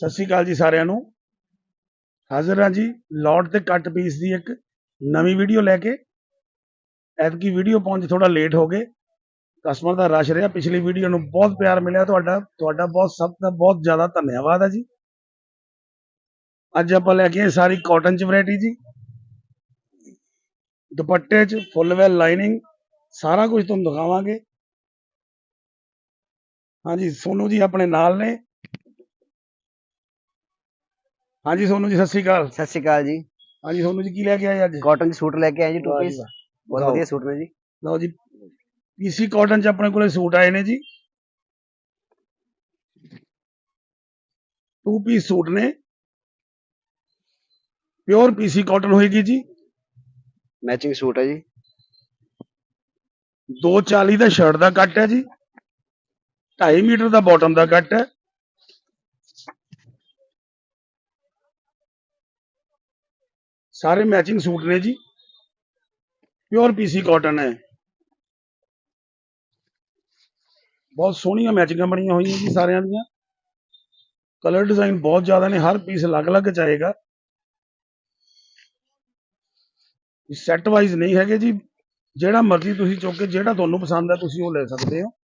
ਸਤਿ ਸ਼੍ਰੀ ਅਕਾਲ ਜੀ ਸਾਰਿਆਂ ਨੂੰ। ਹਾਜ਼ਰ ਹਾਂ ਜੀ ਲੋਟ ਤੇ ਕੱਟ ਪੀਸ ਦੀ ਇੱਕ ਨਵੀਂ ਵੀਡੀਓ ਲੈ ਕੇ। ਐਤਕੀ ਵੀਡੀਓ ਪਹੁੰਚ ਥੋੜਾ ਲੇਟ ਹੋ ਗਏ। ਕਸਟਮਰ ਦਾ ਰਸ਼ ਰਿਹਾ। ਪਿਛਲੀ ਵੀਡੀਓ ਨੂੰ ਬਹੁਤ ਪਿਆਰ ਮਿਲਿਆ ਤੁਹਾਡਾ। ਤੁਹਾਡਾ ਬਹੁਤ ਸਭ ਦਾ ਬਹੁਤ ਜ਼ਿਆਦਾ ਧੰਨਵਾਦ ਹੈ ਜੀ। ਅੱਜ ਆਪਾਂ ਲੈ ਕੇ ਸਾਰੀ ਕਾਟਨ ਚ ਵੈਰਾਈਟੀ ਜੀ। ਦੁਪੱਟੇ ਚ ਫੁੱਲ ਵੈਲ ਲਾਈਨਿੰਗ ਸਾਰਾ ਕੁਝ ਤੁਹਾਨੂੰ ਦਿਖਾਵਾਂਗੇ। ਹਾਂਜੀ, ਸੋਨੂ ਜੀ ਆਪਣੇ ਨਾਲ ਨੇ। ਹਾਂਜੀ ਸੋਨੂ ਜੀ ਸਤਿ ਸ਼੍ਰੀ ਅਕਾਲ। ਸਤਿ ਸ਼੍ਰੀ ਅਕਾਲ ਜੀ। ਹਾਂਜੀ ਸੋਨੂ ਜੀ ਕੀ ਲੈ ਕੇ ਆਏ ਅੱਜ? ਕਾਟਨ ਦੇ ਸੂਟ ਲੈ ਕੇ ਆਏ ਜੀ ਟੂ ਵਾਹ ਜੀ ਪੀਸ ਵਾਹ। ਬਹੁਤ ਲਓ। ਵਧੀਆ ਸੂਟ ਨੇ ਜੀ। ਲਓ ਜੀ ਪੀਸੀ ਕਾਟਨ ਚ ਆਪਣੇ ਕੋਲੇ ਸੂਟ ਆਏ ਨੇ ਜੀ। ਟੂ ਪੀਸ ਸੂਟ ਨੇ। ਪਿਓਰ ਪੀਸੀ ਕਾਟਨ ਹੋਏਗੀ ਜੀ। ਮੈਚਿੰਗ ਸੂਟ ਹੈ ਜੀ। 240 ਦਾ ਸ਼ਰਟ ਦਾ ਕੱਟ ਹੈ ਜੀ। 2.5 ਮੀਟਰ ਦਾ ਬਾਟਮ ਦਾ ਕੱਟ ਹੈ। ਸਾਰੇ ਮੈਚਿੰਗ ਸੂਟ ਨੇ ਜੀ। ਪਿਓਰ ਪੀਸੀ ਕਾਟਨ ਹੈ। ਬਹੁਤ ਸੋਹਣੀਆਂ ਮੈਚਿੰਗਾਂ ਬਣੀਆਂ ਹੋਈਆਂ ਜੀ ਸਾਰਿਆਂ ਦੀਆਂ। ਕਲਰ ਡਿਜ਼ਾਈਨ ਬਹੁਤ ਜ਼ਿਆਦਾ ਨੇ, ਹਰ ਪੀਸ ਅਲੱਗ-ਅਲੱਗ ਚਾਹੇਗਾ ਸੈੱਟ ਵਾਈਜ਼ ਨਹੀਂ ਹੈਗੇ ਜੀ। ਜਿਹੜਾ ਮਰਜ਼ੀ ਤੁਸੀਂ ਚੁੱਕ ਕੇ, ਜਿਹੜਾ ਤੁਹਾਨੂੰ ਪਸੰਦ ਹੈ, ਤੁਸੀਂ ਉਹ ਲੈ ਸਕਦੇ ਹੋ।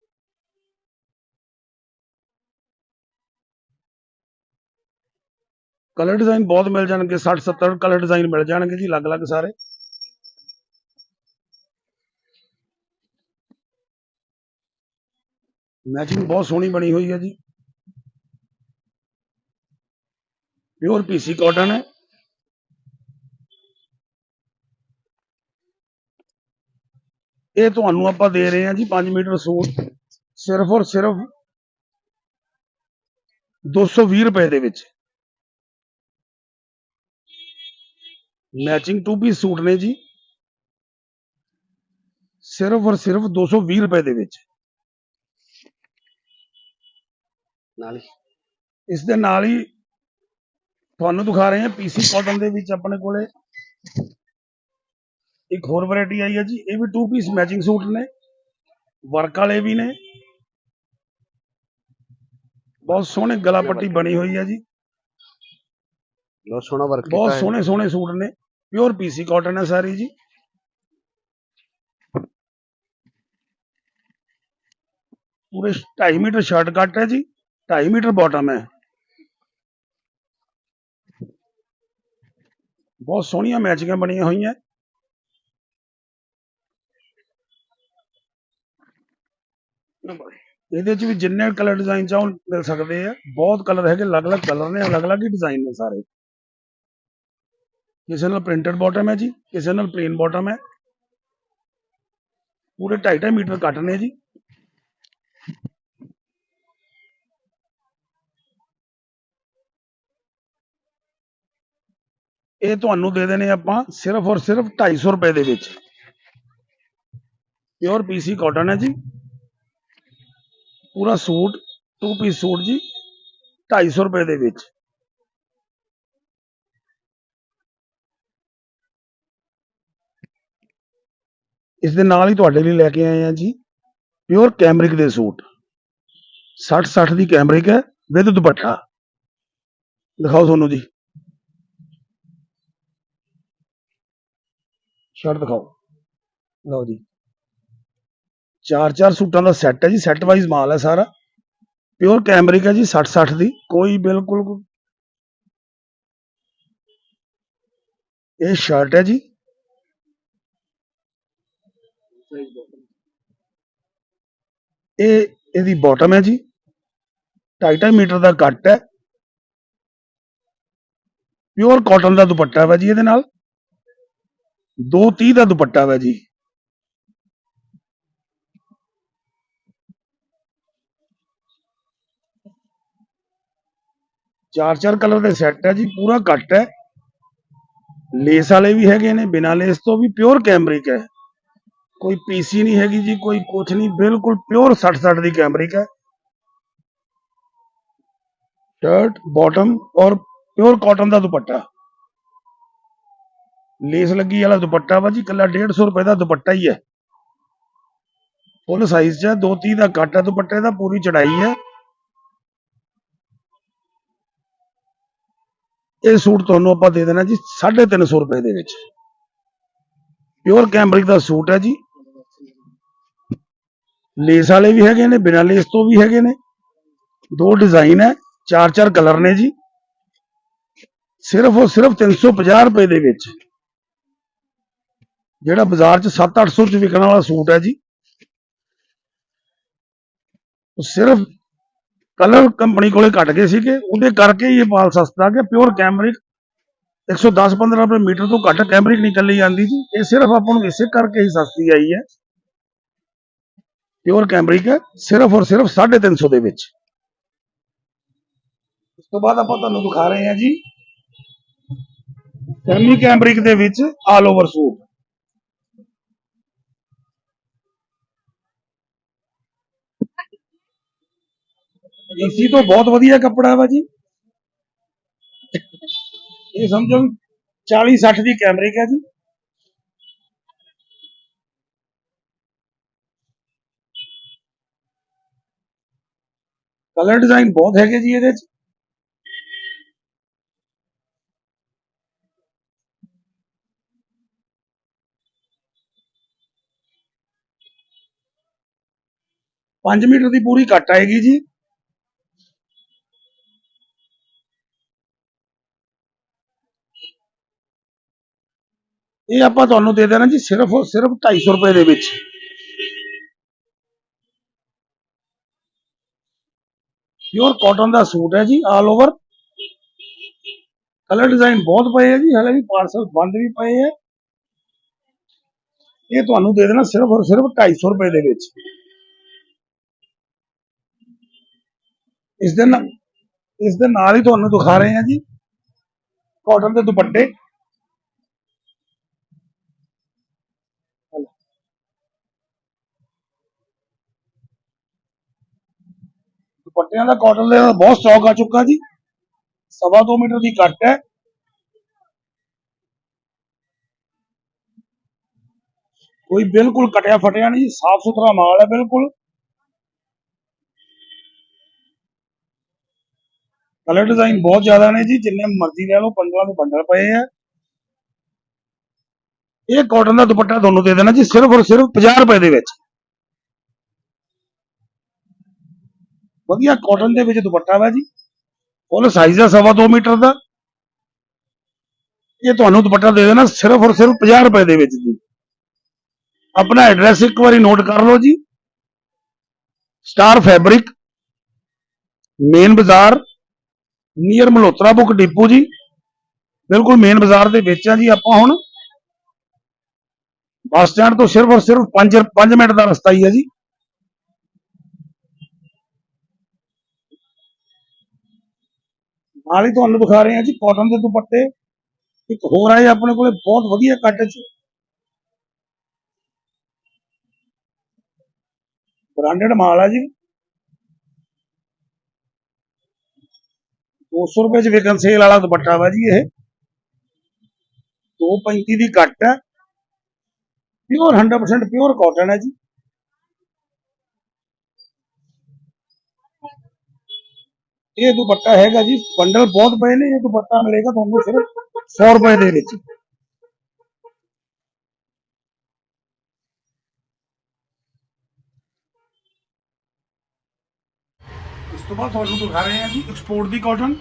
ਕਲਰ ਡਿਜ਼ਾਈਨ ਬਹੁਤ ਮਿਲ ਜਾਣਗੇ 60 70 ਕਲਰ ਡਿਜ਼ਾਈਨ ਮਿਲ ਜਾਣਗੇ ਜੀ ਅਲੱਗ-ਅਲੱਗ ਸਾਰੇ। ਮੈਚਿੰਗ ਬਹੁਤ ਸੋਹਣੀ ਬਣੀ ਹੋਈ ਹੈ ਜੀ। ਪਿਓਰ ਪੀਸੀ ਕਾਟਨ ਹੈ। ਇਹ ਤੁਹਾਨੂੰ ਆਪਾਂ ਦੇ ਰਹੇ ਹਾਂ ਜੀ 5 ਮੀਟਰ ਸੂਟ, ਸਿਰਫ ਔਰ ਸਿਰਫ 220 ਰੁਪਏ ਦੇ ਵਿੱਚ। ਮੈਚਿੰਗ ਟੂ ਪੀਸ ਸੂਟ ਨੇ ਜੀ। ਸਿਰਫ ਔਰ ਸਿਰਫ 220 ਰੁਪਏ ਦੇ ਵਿੱਚ। ਨਾਲ ਹੀ। ਇਸ ਦੇ ਨਾਲ ਹੀ ਤੁਹਾਨੂੰ ਦਿਖਾ ਰਹੇ ਹਾਂ ਪੀਸੀ ਕਾਟਨ ਦੇ ਵਿੱਚ ਆਪਣੇ ਕੋਲੇ। ਇੱਕ ਹੋਰ ਵੈਰਾਈਟੀ ਆਈ ਹੈ ਜੀ ਇਹ ਵੀ ਟੂ ਪੀਸ ਮੈਚਿੰਗ ਸੂਟ ਨੇ। ਵਰਕ ਵਾਲੇ ਵੀ ਨੇ। ਬਹੁਤ ਸੋਹਣੇ ਗਲਾ ਪੱਟੀ ਬਣੀ ਹੋਈ ਹੈ ਜੀ। ਬਹੁਤ ਸੋਹਣਾ ਵਰਕ ਬਹੁਤ ਸੋਹਣੇ ਸੋਹਣੇ ਸੂਟ ਨੇ। ਪਿਓਰ ਪੀਸੀ ਕਾਟਨ ਹੈ ਸਾਰੀ ਜੀ। ਪੂਰੇ 2.5 ਮੀਟਰ ਸ਼ਰਟ ਕੱਟ ਹੈ ਜੀ 2.5 ਮੀਟਰ ਬਾਟਮ ਹੈ। ਬਹੁਤ ਸੋਹਣੀਆਂ ਮੈਚਿੰਗਾਂ ਬਣੀਆਂ ਹੋਈਆਂ। ਇਹਦੇ ਚ ਵੀ ਜਿੰਨੇ ਕਲਰ ਡਿਜ਼ਾਈਨ ਚਾਹੋ ਮਿਲ ਸਕਦੇ ਆ। ਬਹੁਤ ਕਲਰ ਹੈਗੇ, ਅਲੱਗ-ਅਲੱਗ ਕਲਰ ਨੇ, ਅਲੱਗ-ਅਲੱਗ ਹੀ ਡਿਜ਼ਾਈਨ ਨੇ ਸਾਰੇ। ਕਿਸੇ ਨਾਲ ਪ੍ਰਿੰਟਡ ਬਾਟਮ ਹੈ ਜੀ, ਕਿਸੇ ਨਾਲ ਪਲੇਨ ਬਾਟਮ ਹੈ। ਪੂਰੇ 2.5 ਮੀਟਰ ਕੱਟ ਨੇ ਜੀ। ਇਹ ਤੁਹਾਨੂੰ ਦੇ ਦੇਣੇ ਆਪਾਂ ਸਿਰਫ ਔਰ ਸਿਰਫ 250 ਰੁਪਏ ਦੇ ਵਿੱਚ। ਪਿਓਰ ਪੀਸੀ ਕਾਟਨ ਹੈ ਜੀ। ਪੂਰਾ ਸੂਟ ਟੂ ਪੀਸ ਸੂਟ ਜੀ 250 ਰੁਪਏ ਦੇ ਵਿੱਚ। ਇਸ ਦੇ ਨਾਲ ਹੀ ਤੁਹਾਡੇ ਲਈ ਲੈ ਕੇ ਆਏ ਆ ਜੀ ਪਿਓਰ ਕੈਮਰਿਕ ਦੇ ਸੂਟ। 60 60 ਦੀ ਕੈਮਰਿਕ ਹੈ ਵਿਦ ਦੁਪੱਟਾ। ਦਿਖਾਓ ਤੁਹਾਨੂੰ ਜੀ। ਸ਼ਰਟ ਦਿਖਾਓ। ਲਓ ਜੀ। ਚਾਰ ਚਾਰ ਸੂਟਾਂ ਦਾ ਸੈੱਟ ਹੈ ਜੀ ਸੈੱਟ ਵਾਈਜ਼ ਮਾਲ ਹੈ ਸਾਰਾ। ਪਿਓਰ ਕੈਮਰਿਕ ਹੈ ਜੀ 60 60 ਦੀ। ਕੋਈ ਬਿਲਕੁਲ ਇਹ ਸ਼ਰਟ ਹੈ ਜੀ। ਇਹ, ਇਹਦੀ ਬਾਟਮ ਹੈ ਜੀ। 2.5 ਮੀਟਰ ਦਾ ਕੱਟ ਹੈ। ਪਿਓਰ ਕਾਟਨ ਦਾ ਦੁਪੱਟਾ ਹੈ ਜੀ ਇਹਦੇ ਨਾਲ। 230 ਦਾ ਦੁਪੱਟਾ ਹੈ ਜੀ। ਚਾਰ ਚਾਰ ਕਲਰ ਦੇ ਸੈੱਟ ਹੈ ਜੀ, ਪੂਰਾ ਕੱਟ ਹੈ। ਲੇਸ ਵਾਲੇ ਵੀ ਹੈਗੇ ਨੇ, ਬਿਨਾਂ ਲੇਸ ਤੋਂ ਵੀ ਪਿਓਰ ਕੈਮਰਿਕ ਹੈ। ਕੋਈ ਪੀਸੀ ਨਹੀਂ ਹੈਗੀ ਜੀ, ਕੋਈ ਕੁਛ ਨਹੀਂ, ਬਿਲਕੁਲ ਪਿਓਰ 60 60 ਦੀ ਕੈਮਰਿਕ ਹੈ। ਸ਼ਰਟ ਬਾਟਮ ਔਰ ਪਿਓਰ ਕਾਟਨ ਦਾ ਦੁਪੱਟਾ। ਲੇਸ ਲੱਗੀ ਵਾਲਾ ਦੁਪੱਟਾ ਵਾ ਜੀ ਕੱਲਾ 150 ਰੁਪਏ ਦਾ ਦੁਪੱਟਾ ਹੀ ਹੈ। ਫੁੱਲ ਸਾਈਜ਼ 'ਚ ਹੈ 230 ਦਾ ਕੱਟ ਹੈ ਦੁਪੱਟੇ ਦਾ, ਪੂਰੀ ਚੜਾਈ ਹੈ। ਇਹ ਸੂਟ ਤੁਹਾਨੂੰ ਆਪਾਂ ਦੇ ਦੇਣਾ ਜੀ 350 ਰੁਪਏ ਦੇ ਵਿੱਚ। ਪਿਓਰ ਕੈਮਰਿਕ ਦਾ ਸੂਟ ਹੈ ਜੀ। ਲੇਸ ਵਾਲੇ ਵੀ ਹੈਗੇ ਨੇ, ਬਿਨਾਂ ਲੇਸ ਤੋਂ ਵੀ ਹੈਗੇ ਨੇ। ਦੋ ਡਿਜ਼ਾਈਨ ਹੈ, ਚਾਰ ਚਾਰ ਕਲਰ ਨੇ ਜੀ। ਸਿਰਫ ਉਹ ਸਿਰਫ 350 ਰੁਪਏ ਦੇ ਵਿੱਚ। ਜਿਹੜਾ ਬਾਜ਼ਾਰ 'ਚ 7-800 ਚ ਵਿਕਣ ਵਾਲਾ ਸੂਟ ਹੈ ਜੀ। ਉਹ ਸਿਰਫ ਕਲਰ ਕੰਪਨੀ ਕੋਲੇ ਘਟ ਗਏ ਸੀਗੇ, ਉਹਦੇ ਕਰਕੇ ਹੀ ਇਹ ਮਾਲ ਸਸਤਾ ਗਿਆ। ਪਿਓਰ ਕੈਮਰਿਕ 110-15 ਰੁਪਏ ਮੀਟਰ ਤੋਂ ਘੱਟ ਕੈਮਰਿਕ ਨਿਕਲ ਜਾਂਦੀ ਜੀ। ਇਹ ਸਿਰਫ ਆਪਾਂ ਨੂੰ ਇਸੇ ਕਰਕੇ ਹੀ ਸਸਤੀ ਆਈ ਹੈ। ਪਿਓਰ ਕੈਮਰਿਕ ਹੈ, ਸਿਰਫ ਔਰ ਸਿਰਫ 350 ਦੇ ਵਿੱਚ। ਉਸ ਤੋਂ ਬਾਅਦ ਆਪਾਂ ਤੁਹਾਨੂੰ ਦਿਖਾ ਰਹੇ ਹਾਂ ਜੀ। ਸੈਮੀ ਕੈਮਰਿਕ ਦੇ ਵਿੱਚ ਆਲ ਓਵਰ ਸੂਟ। ਏਸੀ ਤੋਂ ਬਹੁਤ ਵਧੀਆ ਕੱਪੜਾ ਵਾ ਜੀ। ਇਹ ਸਮਝੋ 40 60 ਦੀ ਕੈਮਰਿਕ ਹੈ ਜੀ। ਕਲਰ ਡਿਜ਼ਾਈਨ ਬਹੁਤ ਹੈਗੇ ਜੀ ਇਹਦੇ ਚ। ਪੰਜ ਮੀਟਰ ਦੀ ਪੂਰੀ ਕੱਟ ਆਏਗੀ ਜੀ। ਇਹ ਆਪਾਂ ਤੁਹਾਨੂੰ ਦੇ ਦੇਣਾ ਜੀ ਸਿਰਫ ਔਰ ਸਿਰਫ 250 ਰੁਪਏ ਦੇ ਵਿੱਚ। ਪਿਓਰ ਕਾਟਨ ਦਾ ਸੂਟ ਹੈ ਜੀ ਆਲ ਓਵਰ ਕਲਰ ਡਿਜ਼ਾਈਨ ਬਹੁਤ ਪਏ ਹੈ ਜੀ, ਹਲੇ ਵੀ ਪਾਰਸਲ ਬੰਦ ਵੀ ਪਏ ਹੈ ਇਹ ਤੁਹਾਨੂੰ ਦੇ ਦੇਣਾ ਸਿਰਫ ਔਰ ਸਿਰਫ 250 ਰੁਪਏ ਦੇ ਵਿੱਚ। ਇਸ ਦੇ ਨਾਲ ਇਸ ਦੇ ਨਾਲ ਹੀ ਤੁਹਾਨੂੰ ਦਿਖਾ ਰਹੇ ਹਾਂ ਜੀ ਕਾਟਨ ਦੇ ਦੁਪੱਟੇ। ਦੁਪੱਟਿਆਂ ਦਾ ਕਾਟਨ ਦਾ ਬਹੁਤ ਸਟਾਕ ਆ ਚੁੱਕਾ ਜੀ। ਸਵਾ ਦੋ ਮੀਟਰ ਦੀ ਕੱਟ ਹੈ। ਕੋਈ ਬਿਲਕੁਲ ਕਟਿਆ ਫਟਿਆ ਨਹੀਂ ਸਾਫ਼ ਸੁਥਰਾ ਮਾਲ ਹੈ ਬਿਲਕੁਲ। ਕਲਰ ਡਿਜ਼ਾਈਨ ਬਹੁਤ ਜ਼ਿਆਦਾ ਨੇ ਜੀ, ਜਿੰਨੇ ਮਰਜ਼ੀ ਲੈ ਲਓ ਪੰਦਰਾਂ ਦੇ ਬੰਡਲ ਪਏ ਆ। ਇਹ ਕਾਟਨ ਦਾ ਦੁਪੱਟਾ ਤੁਹਾਨੂੰ ਦੇ ਦੇਣਾ ਜੀ, ਸਿਰਫ ਔਰ ਸਿਰਫ 50 ਰੁਪਏ ਦੇ ਵਿੱਚ। ਵਧੀਆ ਕਾਟਨ ਦੇ ਵਿੱਚ ਦੁਪੱਟਾ ਵਾ ਜੀ। ਫੁੱਲ ਸਾਈਜ਼ ਦਾ ਸਵਾ ਦੋ ਮੀਟਰ ਦਾ। ਇਹ ਤੁਹਾਨੂੰ ਦੁਪੱਟਾ ਦੇ ਦੇਣਾ ਸਿਰਫ ਔਰ ਸਿਰਫ 50 ਰੁਪਏ ਦੇ ਵਿੱਚ ਜੀ। ਆਪਣਾ ਐਡਰੈਸ ਇੱਕ ਵਾਰੀ ਨੋਟ ਕਰ ਲਓ ਜੀ। ਸਟਾਰ ਫੈਬਰਿਕ ਮੇਨ ਬਾਜ਼ਾਰ ਨੀਅਰ ਮਲਹੋਤਰਾ ਬੁੱਕ ਡਿਪੂ ਜੀ। ਬਿਲਕੁਲ ਮੇਨ ਬਾਜ਼ਾਰ ਦੇ ਵਿੱਚ ਆ ਜੀ ਆਪਾਂ ਹੁਣ। ਬੱਸ ਸਟੈਂਡ ਤੋਂ ਸਿਰਫ ਔਰ ਸਿਰਫ 5 5 ਮਿੰਟ ਦਾ ਰਸਤਾ ਹੀ ਹੈ ਜੀ। ਨਾਲ ਹੀ ਤੁਹਾਨੂੰ ਵਿਖਾ ਰਹੇ ਹਾਂ ਜੀ ਕਾਟਨ ਦੇ ਦੁਪੱਟੇ। ਇੱਕ ਹੋਰ ਆਏ ਆਪਣੇ ਕੋਲੇ, ਬਹੁਤ ਵਧੀਆ ਕੱਟ ਚ ਬ੍ਰਾਂਡਡ ਮਾਲ ਆ ਜੀ। 200 ਰੁਪਏ ਚ ਵਿਕਨ ਸੇਲ ਵਾਲਾ ਦੁਪੱਟਾ ਵਾ ਜੀ ਇਹ। 235 ਦੀ ਕੱਟ ਹੈ। ਪਿਓਰ 100% ਪਿਓਰ ਕਾਟਨ ਹੈ ਜੀ। ਇਹ ਦੁਪੱਟਾ ਹੈਗਾ ਜੀ ਬੰਡਲ ਬਹੁਤ ਪਏ ਨੇ ਇਹ ਦੁਪੱਟਾ ਮਿਲੇਗਾ ਤੁਹਾਨੂੰ ਸਿਰਫ 100 ਰੁਪਏ ਦੇ ਵਿੱਚ ਇਸ ਤੋਂ ਬਾਅਦ ਤੁਹਾਨੂੰ ਦਿਖਾ ਰਹੇ ਹਾਂ ਜੀ ਐਕਸਪੋਰਟ ਦੀ ਕਾਟਨ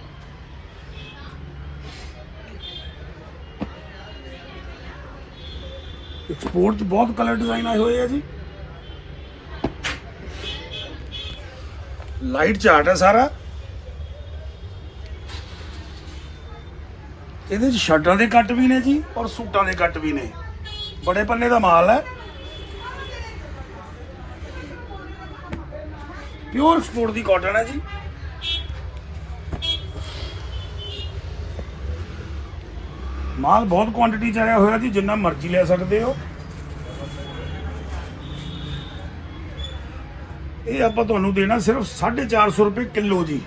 ਐਕਸਪੋਰਟ 'ਚ ਬਹੁਤ ਕਲਰ ਡਿਜ਼ਾਈਨ ਆਏ ਹੋਏ ਆ ਜੀ ਲਾਈਟ ਚਾਰਟ ਹੈ ਸਾਰਾ ਇਹਦੇ 'ਚ ਸ਼ਰਟਾਂ ਦੇ ਕੱਟ ਵੀ ਨੇ ਜੀ ਔਰ ਸੂਟਾਂ ਦੇ ਕੱਟ ਵੀ ਨੇ। ਬੜੇ ਪੱਲੇ ਦਾ ਮਾਲ ਹੈ। ਪਿਓਰ ਸਪੋਰਟ ਦੀ ਕਾਟਨ ਹੈ ਜੀ। ਮਾਲ ਬਹੁਤ ਕੁਆਂਟੀਟੀ ਚ ਆਇਆ ਹੋਇਆ ਜੀ, ਜਿੰਨਾ ਮਰਜ਼ੀ ਲੈ ਸਕਦੇ ਹੋ। ਇਹ ਆਪਾਂ ਤੁਹਾਨੂੰ ਦੇਣਾ ਸਿਰਫ 450 ਰੁਪਏ ਕਿਲੋ ਜੀ।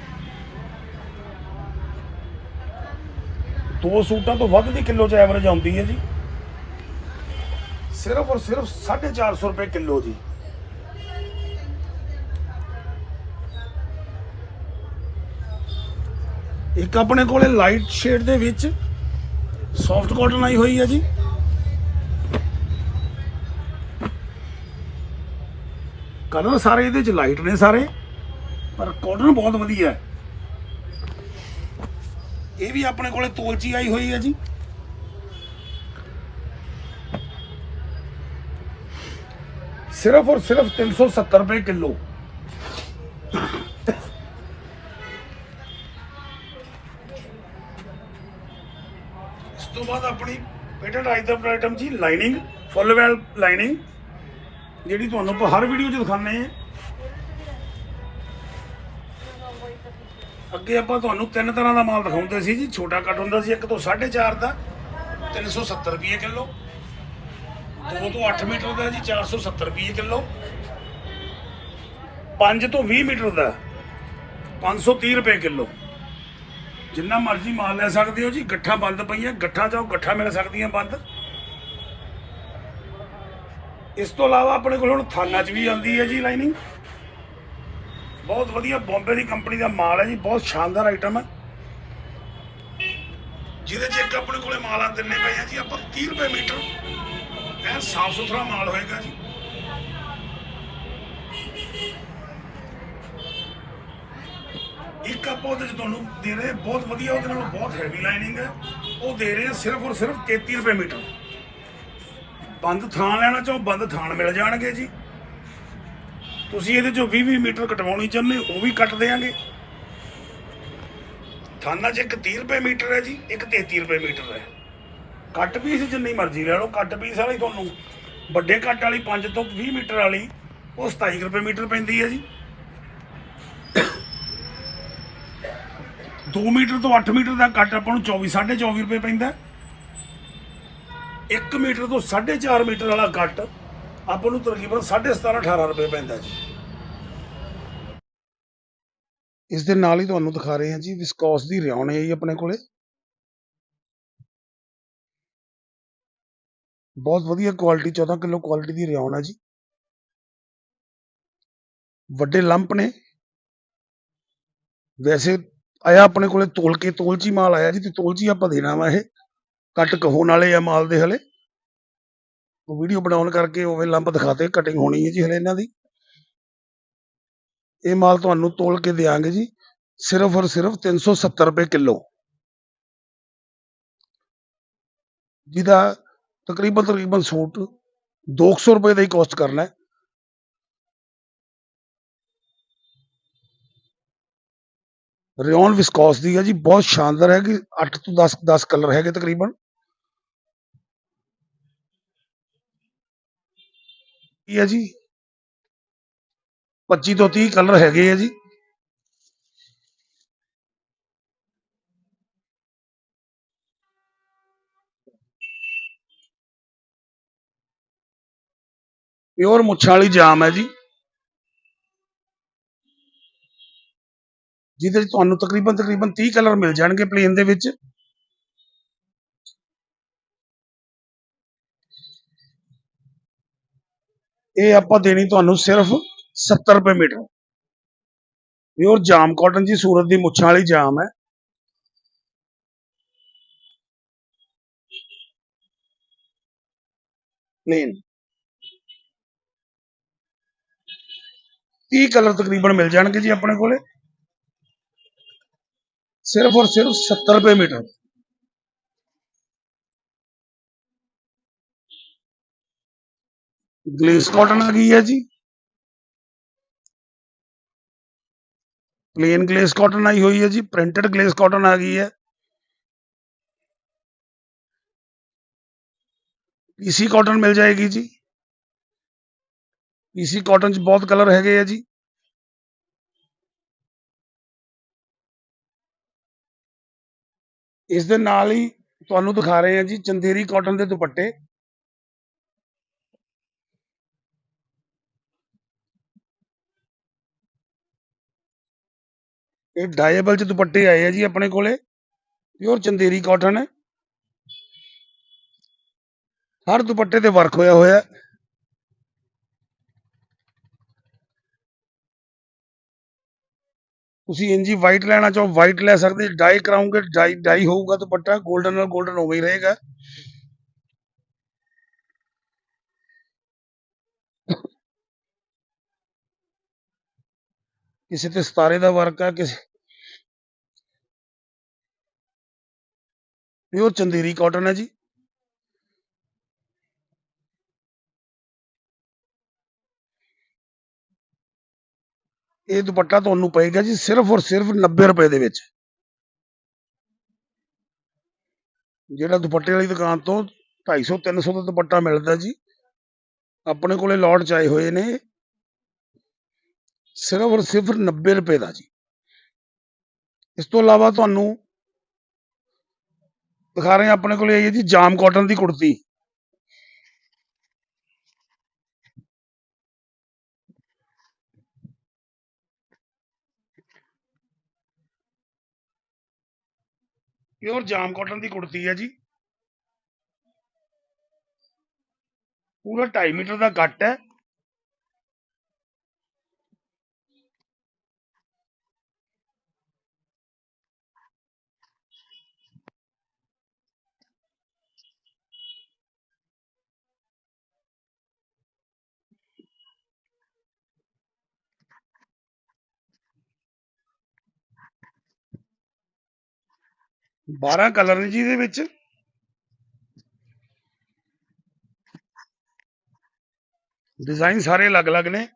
ਦੋ ਸੂਟਾਂ ਤੋਂ ਵੱਧ ਦੀ ਕਿਲੋ ਚ ਐਵਰੇਜ ਆਉਂਦੀ ਹੈ ਜੀ। ਸਿਰਫ ਔਰ ਸਿਰਫ 450 ਰੁਪਏ ਕਿਲੋ ਜੀ। ਇੱਕ ਆਪਣੇ ਕੋਲੇ ਲਾਈਟ ਸ਼ੇਡ ਦੇ ਵਿੱਚ ਸੌਫਟ ਕਾਟਨ ਆਈ ਹੋਈ ਹੈ ਜੀ। ਕਲਰ ਸਾਰੇ ਇਹਦੇ ਚ ਲਾਈਟ ਨੇ ਸਾਰੇ, ਪਰ ਕਾਟਨ ਬਹੁਤ ਵਧੀਆ ਹੈ। ਇਹ ਵੀ ਆਪਣੇ ਕੋਲੇ ਤੋਲਚੀ ਆਈ ਹੋਈ ਹੈ ਜੀ। ਸਿਰਫ ਔਰ ਸਿਰਫ 370 ਰੁਪਏ ਕਿਲੋ। ਇਸ ਤੋਂ ਬਾਅਦ ਆਪਣੀ ਪੇਟੈਂਟ ਆਈਟਮ ਆਈਟਮ ਜੀ ਲਾਈਨਿੰਗ ਫੁੱਲ ਵੈਲ ਲਾਈਨਿੰਗ ਜਿਹੜੀ ਤੁਹਾਨੂੰ ਆਪਾਂ ਹਰ ਵੀਡੀਓ 'ਚ ਦਿਖਾਉਂਦੇ ਆ ਅੱਗੇ ਆਪਾਂ ਤੁਹਾਨੂੰ ਤਿੰਨ ਤਰ੍ਹਾਂ ਦਾ ਮਾਲ ਦਿਖਾਉਂਦੇ ਸੀ ਜੀ। ਛੋਟਾ ਕੱਟ ਹੁੰਦਾ ਸੀ, ਇੱਕ ਤੋਂ 4.5 ਦਾ 370 ਰੁਪਏ ਕਿਲੋ। ਦੋ ਤੋਂ 8 ਮੀਟਰ ਦਾ ਜੀ 470 ਰੁਪਏ ਕਿਲੋ। 5 ਤੋਂ 20 ਮੀਟਰ ਦਾ 530 ਰੁਪਏ ਕਿਲੋ। ਜਿੰਨਾ ਮਰਜ਼ੀ ਮਾਲ ਲੈ ਸਕਦੇ ਹੋ ਜੀ, ਗੱਠਾਂ ਬੰਦ ਪਈਆਂ, ਗੱਠਾਂ ਚਾਹੋ ਗੱਠਾਂ ਮਿਲ ਸਕਦੀਆਂ ਬੰਦ। ਇਸ ਤੋਂ ਇਲਾਵਾ ਆਪਣੇ ਕੋਲ ਹੁਣ ਥਾਨਾਂ 'ਚ ਵੀ ਆਉਂਦੀ ਹੈ ਜੀ ਲਾਈਨਿੰਗ ਬਹੁਤ ਵਧੀਆ ਬੰਬੇ ਦੀ ਕੰਪਨੀ ਦਾ ਮਾਲ ਹੈ ਜੀ, ਬਹੁਤ ਸ਼ਾਨਦਾਰ ਆਈਟਮ ਹੈ। ਜਿਹਦੇ 'ਚ ਇੱਕ ਆਪਣੇ ਕੋਲੇ ਮਾਲ ਆ ਦਿੰਨੇ ਪਏ ਆ ਜੀ, ਆਪਾਂ 30 ਰੁਪਏ ਮੀਟਰ। ਐ ਸਾਫ਼ ਸੁਥਰਾ ਮਾਲ ਹੋਏਗਾ ਜੀ। ਇੱਕ ਆਪਾਂ ਉਹਦੇ 'ਚ ਤੁਹਾਨੂੰ ਦੇ ਰਹੇ ਬਹੁਤ ਵਧੀਆ, ਉਹਦੇ ਨਾਲ ਬਹੁਤ ਹੈਵੀ ਲਾਈਨਿੰਗ ਹੈ। ਉਹ ਦੇ ਰਹੇ ਸਿਰਫ ਔਰ ਸਿਰਫ 33 ਰੁਪਏ ਮੀਟਰ। ਬੰਦ ਥਾਣ ਲੈਣਾ ਚਾਹੋ, ਬੰਦ ਥਾਣ ਮਿਲ ਜਾਣਗੇ ਜੀ। ਤੁਸੀਂ ਇਹਦੇ ਚੋਂ 20 20 ਮੀਟਰ ਕਟਵਾਉਣੀ ਚਾਹੁੰਦੇ ਹੋ, ਉਹ ਵੀ ਕੱਟ ਦੇਾਂਗੇ ਥਾਨਾ 'ਚ ਇੱਕ 30 ਰੁਪਏ ਮੀਟਰ ਹੈ ਜੀ ਇੱਕ 33 ਰੁਪਏ ਮੀਟਰ ਹੈ। ਕੱਟ ਪੀਸ ਜਿੰਨੀ ਮਰਜ਼ੀ ਲੈ ਲਓ ਕੱਟ ਪੀਸ ਵਾਲੀ ਤੁਹਾਨੂੰ ਵੱਡੇ ਕੱਟ ਵਾਲੀ 5 ਤੋਂ 20 ਮੀਟਰ ਵਾਲੀ ਉਹ 27 ਰੁਪਏ ਮੀਟਰ ਪੈਂਦੀ ਹੈ ਜੀ। 2 ਮੀਟਰ ਤੋਂ 8 ਮੀਟਰ ਦਾ ਕੱਟ ਆਪਾਂ ਨੂੰ 24 24.5 ਰੁਪਏ ਪੈਂਦਾ 1 ਮੀਟਰ ਤੋਂ 4.5 ਮੀਟਰ ਵਾਲਾ ਕੱਟ ਆਪਾਂ ਨੂੰ ਤਕਰੀਬਨ 17.5 18 ਰੁਪਏ ਪੈਂਦਾ ਜੀ। ਇਸ ਦੇ ਨਾਲ ਹੀ ਤੁਹਾਨੂੰ ਦਿਖਾ ਰਹੇ ਹਾਂ ਜੀ ਵਿਸਕੋਸ ਦੀ ਰਿਆਉਣ ਹੈ ਜੀ ਆਪਣੇ ਕੋਲੇ। ਬਹੁਤ ਵਧੀਆ ਕੁਆਲਿਟੀ 14 ਕਿਲੋ ਕੁਆਲਿਟੀ ਦੀ ਰਿਆਉਣ ਹੈ ਜੀ। ਵੱਡੇ ਲੰਪ ਨੇ। ਵੈਸੇ ਆਇਆ ਆਪਣੇ ਕੋਲੇ ਤੋਲ ਕੇ ਤੋਲਚੀ ਮਾਲ ਆਇਆ ਜੀ, ਤੇ ਤੋਲਚੀ ਆਪਾਂ ਦੇਣਾ ਵਾ ਇਹ। ਕੱਟ ਕਹੋਣ ਵਾਲੇ ਆ ਮਾਲ ਦੇ ਹਲੇ। ਉਹ ਵੀਡੀਓ ਬਣਾਉਣ ਕਰਕੇ ਉਹਵੇਂ ਲੰਬ ਦਿਖਾਤੇ ਕਟਿੰਗ ਹੋਣੀ ਹੈ ਜੀ ਹਲੇ ਇਹਨਾਂ ਦੀ। ਇਹ ਮਾਲ ਤੁਹਾਨੂੰ ਤੋਲ ਕੇ ਦੇਾਂਗੇ ਜੀ, ਸਿਰਫ ਔਰ ਸਿਰਫ 370 ਰੁਪਏ ਕਿਲੋ। ਜਿਹਦਾ ਤਕਰੀਬਨ ਤਕਰੀਬਨ ਸੂਟ 200 ਰੁਪਏ ਦਾ ਹੀ ਕੋਸਟ ਕਰਨਾ ਹੈ। ਰਿਓਨ ਵਿਸਕੋਸ ਦੀ ਹੈ ਜੀ, ਬਹੁਤ ਸ਼ਾਨਦਾਰ ਹੈ ਕਿ 8 ਤੋਂ 10 10 ਕਲਰ ਹੈਗੇ ਤਕਰੀਬਨ। ਇਹ ਹੈ ਜੀ? 25 ਤੋਂ 30 ਕਲਰ ਹੈਗੇ ਆ ਜੀ। ਪਿਓਰ ਮੁੱਛਾਂ ਵਾਲੀ ਜਾਮ ਹੈ ਜੀ। ਜਿਹਦੇ ਵਿੱਚ ਤੁਹਾਨੂੰ ਤਕਰੀਬਨ ਤਕਰੀਬਨ 30 ਕਲਰ ਮਿਲ ਜਾਣਗੇ ਪਲੇਨ ਦੇ ਵਿੱਚ। ਇਹ ਆਪਾਂ ਦੇਣੀ ਤੁਹਾਨੂੰ ਸਿਰਫ 70 ਰੁਪਏ ਮੀਟਰ। ਪਿਓਰ ਜਾਮ ਕਾਟਨ ਜੀ ਸੂਰਤ ਦੀ ਮੁੱਛਾਂ ਵਾਲੀ ਜਾਮ ਹੈ। ਪਲੇਨ 30 ਕਲਰ ਤਕਰੀਬਨ ਮਿਲ ਜਾਣਗੇ ਜੀ ਆਪਣੇ ਕੋਲੇ। ਸਿਰਫ ਔਰ ਸਿਰਫ 70 ਰੁਪਏ ਮੀਟਰ। ਗਲੇਸ ਕਾਟਨ ਆ ਗਈ ਹੈ ਜੀ? ਪਲੇਨ ਗਲੇਸ ਕਾਟਨ ਆਈ ਹੋਈ ਹੈ ਜੀ ਪ੍ਰਿੰਟਡ ਗਲੇਸ ਕਾਟਨ ਆ ਗਈ ਹੈ। ਪੀਸੀ ਕਾਟਨ ਮਿਲ ਜਾਏਗੀ ਜੀ। ਪੀਸੀ ਕਾਟਨ ਚ ਬਹੁਤ ਕਲਰ ਹੈਗੇ ਆ ਜੀ। ਇਸ ਦੇ ਨਾਲ ਹੀ ਤੁਹਾਨੂੰ ਦਿਖਾ ਰਹੇ ਹਾਂ ਜੀ ਚੰਦੇਰੀ ਕਾਟਨ ਦੇ ਦੁਪੱਟੇ। ਇਹ ਡਾਇਬਲ ਚ ਦੁਪੱਟੇ ਆਏ ਆ ਜੀ ਆਪਣੇ ਕੋਲੇ। Pure Chanderi cotton. ਹੈ ਹਰ ਦੁਪੱਟੇ ਤੇ ਵਰਕ ਹੋਇਆ ਹੋਇਆ। ਹੈ। ਤੁਸੀਂ ਇੰਜੀ ਵਾਈਟ ਲੈਣਾ ਚਾਹੋ ਵਾਈਟ ਲੈ ਸਕਦੇ ਡਾਈ ਕਰਾਉਂਗੇ ਡਾਈ ਡਾਈ ਹੋਊਗਾ ਦੁਪੱਟਾ 골ਡਨ ਨਾਲ 골ਡਨ ਹੋਵੇ ਹੀ ਰਹੇਗਾ। ਕਿਸੇ ਤੇ ਸਤਾਰੇ ਦਾ ਵਰਕ ਆ, ਕਿਸੇ ਪਿਓਰ ਚੰਦੇਰੀ ਕਾਟਨ ਹੈ ਜੀ। ਇਹ ਦੁਪੱਟਾ ਤੁਹਾਨੂੰ ਪਏਗਾ ਜੀ ਸਿਰਫ ਔਰ ਸਿਰਫ 90 ਰੁਪਏ ਦੇ ਵਿੱਚ। ਜਿਹੜਾ ਦੁਪੱਟੇ ਵਾਲੀ ਦੁਕਾਨ ਤੋਂ 250 300 ਦਾ ਦੁਪੱਟਾ ਮਿਲਦਾ ਜੀ। ਆਪਣੇ ਕੋਲੇ ਲੋਟ ਚ ਆਏ ਹੋਏ ਨੇ। ਸਿਰਫ ਔਰ ਸਿਰਫ 90 ਰੁਪਏ ਦਾ ਜੀ। ਇਸ ਤੋਂ ਇਲਾਵਾ ਤੁਹਾਨੂੰ ਦਿਖਾ ਰਹੇ ਆਪਣੇ ਕੋਲ ਆਈ ਜੀ ਜਾਮ ਕਾਟਨ ਦੀ ਕੁੜਤੀ। ਪਿਓਰ ਜਾਮ ਕਾਟਨ ਦੀ ਕੁੜਤੀ ਹੈ ਜੀ। ਪੂਰਾ 2.5 ਮੀਟਰ ਦਾ ਕੱਟ ਹੈ। ਬਾਰਾਂ ਕਲਰ ਨੇ ਜੀ ਇਹਦੇ ਵਿੱਚ। ਡਿਜ਼ਾਈਨ ਸਾਰੇ ਅਲੱਗ-ਅਲੱਗ ਨੇ।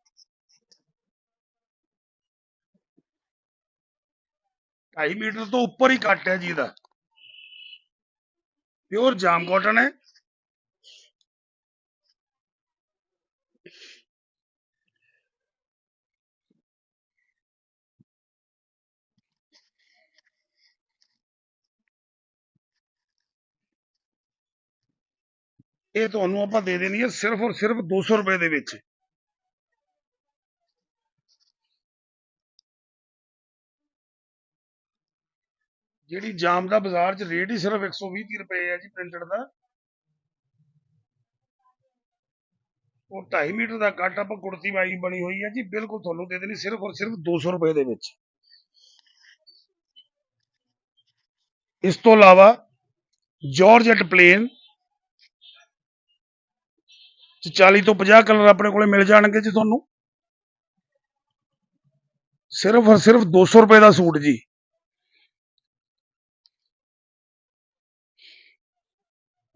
ਢਾਈ ਮੀਟਰ ਤੋਂ ਉੱਪਰ ਹੀ ਕੱਟ ਹੈ ਜੀ ਇਹਦਾ। ਪਿਓਰ ਜਾਮ ਕਾਟਨ ਹੈ। ਇਹ ਤੁਹਾਨੂੰ ਆਪਾਂ ਦੇ ਦੇਣੀ ਹੈ ਸਿਰਫ ਔਰ ਸਿਰਫ 200 ਰੁਪਏ ਦੇ ਵਿੱਚ। ਜਿਹੜੀ ਜਾਮ ਦਾ ਬਾਜ਼ਾਰ 'ਚ ਰੇਟ ਹੀ ਸਿਰਫ 120 ਰੁਪਏ ਹੈ ਜੀ ਪ੍ਰਿੰਟਡ ਦਾ। ਉਹ 2.5 ਮੀਟਰ ਦਾ ਕੱਟ ਆਪਾਂ ਕੁੜਤੀ ਵਾਈ ਬਣੀ ਹੋਈ ਹੈ ਜੀ, ਬਿਲਕੁਲ ਤੁਹਾਨੂੰ ਦੇ ਦੇਣੀ ਸਿਰਫ ਔਰ ਸਿਰਫ 200 ਰੁਪਏ ਦੇ ਵਿੱਚ। ਇਸ ਤੋਂ ਇਲਾਵਾ ਜਾਰਜਟ ਪਲੇਨ 40 ਤੋਂ 50 ਕਲਰ ਆਪਣੇ ਕੋਲੇ ਮਿਲ ਜਾਣਗੇ ਜੀ ਤੁਹਾਨੂੰ। ਸਿਰਫ ਔਰ ਸਿਰਫ 200 ਰੁਪਏ ਦਾ ਸੂਟ ਜੀ।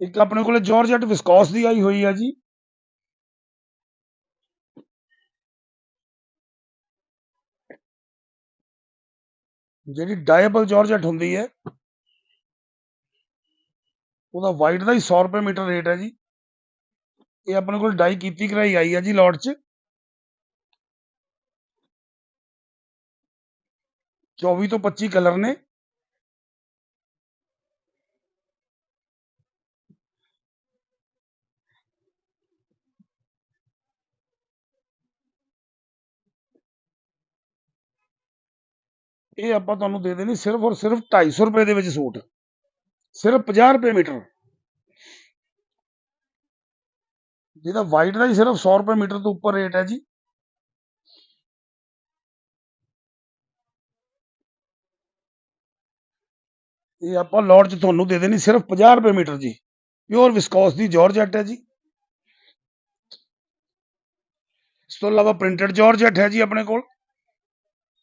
ਇੱਕ ਆਪਣੇ ਕੋਲੇ ਜਾਰਜਟ ਵਿਸਕੋਸ ਦੀ ਆਈ ਹੋਈ ਹੈ ਜੀ। ਜਿਹੜੀ ਡਾਇਬਲ ਜਾਰਜਟ ਹੁੰਦੀ ਹੈ, ਉਹਦਾ ਵਾਈਟ ਦਾ ਹੀ 100 ਰੁਪਏ ਮੀਟਰ ਰੇਟ ਹੈ ਜੀ। ਇਹ ਆਪਣੇ ਕੋਲ ਡਾਈ ਕੀਤੀ ਕਰਾਈ ਆਈ ਹੈ ਜੀ ਲੋਟ 'ਚ। 24 ਤੋਂ 25 ਕਲਰ ਨੇ। ਇਹ ਆਪਾਂ ਤੁਹਾਨੂੰ ਦੇ ਦੇਣੀ ਸਿਰਫ ਔਰ ਸਿਰਫ 250 ਰੁਪਏ ਦੇ ਵਿੱਚ ਸੂਟ। ਸਿਰਫ 50 ਰੁਪਏ ਮੀਟਰ। ਜਿਹਦਾ ਵਾਈਟ ਦਾ ਹੀ ਸਿਰਫ 100 ਰੁਪਏ ਮੀਟਰ ਤੋਂ ਉੱਪਰ ਰੇਟ ਹੈ ਜੀ। ਇਹ ਆਪਾਂ ਲੋਟ 'ਚ ਤੁਹਾਨੂੰ ਦੇ ਦੇਣੀ ਸਿਰਫ 50 ਰੁਪਏ ਮੀਟਰ ਜੀ। ਪਿਓਰ ਵਿਸਕੋਸ ਦੀ ਜਾਰਜਟ ਹੈ ਜੀ। ਇਸ ਤੋਂ ਇਲਾਵਾ ਪ੍ਰਿੰਟਡ ਜਾਰਜਟ ਹੈ ਜੀ ਆਪਣੇ ਕੋਲ।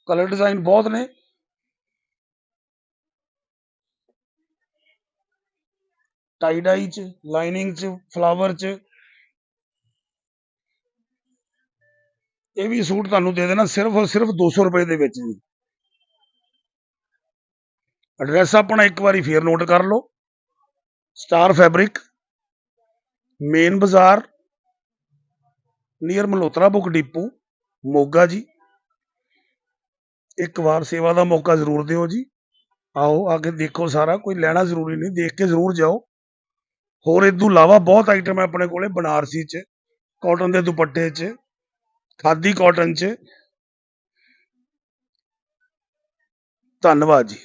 ਕਲਰ ਡਿਜ਼ਾਈਨ ਬਹੁਤ ਨੇ। ਟਾਈ ਡਾਈ ਚ ਲਾਈਨਿੰਗ ਚ ਫਲਾਵਰ ਚ ਇਹ ਵੀ ਸੂਟ ਤੁਹਾਨੂੰ ਦੇ ਦੇਣਾ ਸਿਰਫ ਔਰ ਸਿਰਫ 200 ਰੁਪਏ ਦੇ ਵਿੱਚ ਜੀ। ਐਡਰੈਸ ਆਪਣਾ ਇੱਕ ਵਾਰੀ ਫੇਰ ਨੋਟ ਕਰ ਲਓ। ਸਟਾਰ ਫੈਬਰਿਕ ਮੇਨ ਬਾਜ਼ਾਰ near Malhotra book depot Moga ਜੀ। ਇੱਕ ਵਾਰ ਸੇਵਾ ਦਾ ਮੌਕਾ ਜ਼ਰੂਰ ਦਿਓ ਜੀ। ਆਓ ਆ ਕੇ ਦੇਖੋ ਸਾਰਾ, ਕੋਈ ਲੈਣਾ ਜ਼ਰੂਰੀ ਨਹੀਂ, ਦੇਖ ਕੇ ਜ਼ਰੂਰ ਜਾਓ। ਹੋਰ ਇਸ ਤੋਂ ਇਲਾਵਾ ਬਹੁਤ ਆਈਟਮ ਹੈ ਆਪਣੇ ਕੋਲੇ, ਬਨਾਰਸੀ ਚ ਕਾਟਨ ਦੇ ਦੁਪੱਟੇ ਚ। ਖਾਦੀ ਕਾਟਨ ਚ। ਧੰਨਵਾਦ ਜੀ।